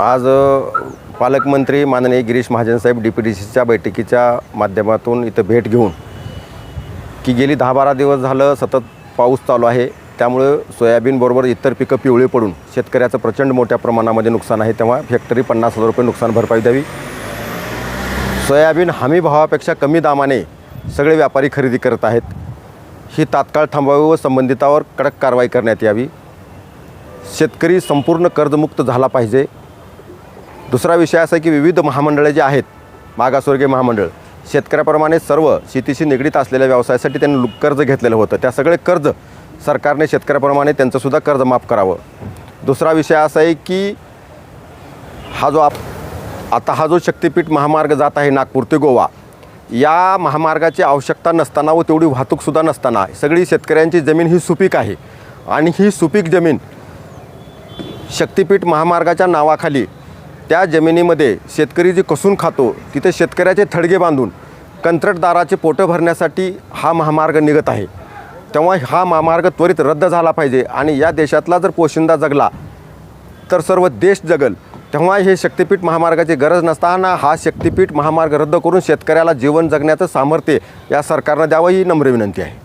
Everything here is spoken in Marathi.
आज पालकमंत्री माननीय गिरीश महाजनसाहेब डी पी डी सीच्या बैठकीच्या माध्यमातून इथं भेट घेऊन की गेली दहा बारा दिवस झालं सतत पाऊस चालू आहे. त्यामुळे सोयाबीनबरोबर इतर पिकं पिवळी पडून शेतकऱ्याचं प्रचंड मोठ्या प्रमाणामध्ये नुकसान आहे. तेव्हा हेक्टरी पन्नास हजार रुपये नुकसान भरपाई द्यावी. सोयाबीन हमी भावापेक्षा कमी दामाने सगळे व्यापारी खरेदी करत आहेत. ही तात्काळ थांबवावी व संबंधितावर कडक कारवाई करण्यात यावी. शेतकरी संपूर्ण कर्जमुक्त झाला पाहिजे. दुसरा विषय असा की विविध महामंडळे जे आहेत मागासवर्गीय महामंडळ शेतकऱ्याप्रमाणे सर्व शेतीशी निगडीत असलेल्या व्यवसायासाठी त्यांनी कर्ज घेतलेलं होतं. त्या सगळे कर्ज सरकारने शेतकऱ्याप्रमाणे त्यांचंसुद्धा कर्ज माफ करावं. दुसरा विषय असा आहे की हा जो आप आता हा जो शक्तिपीठ महामार्ग जात आहे नागपूर ते गोवा या महामार्गाची आवश्यकता नसताना व तेवढी वाहतूकसुद्धा नसताना सगळी शेतकऱ्यांची जमीन ही सुपीक आहे. आणि ही सुपीक जमीन शक्तिपीठ महामार्गाच्या नावाखाली त्या जमिनीमध्ये शेतकरी जे कसून खातो तिथे शेतकऱ्याचे थडगे बांधून कंत्राटदाराचे पोटं भरण्यासाठी हा महामार्ग निघत आहे. तेव्हा हा महामार्ग त्वरित रद्द झाला पाहिजे आणि या देशातला जर पोशिंदा जगला तर सर्व देश जगल तेव्हा हे शक्तिपीठ महामार्गाची गरज नसताना हा शक्तिपीठ महामार्ग रद्द करून शेतकऱ्याला जीवन जगण्याचं सामर्थ्य या सरकारनं द्यावं ही नम्र विनंती आहे.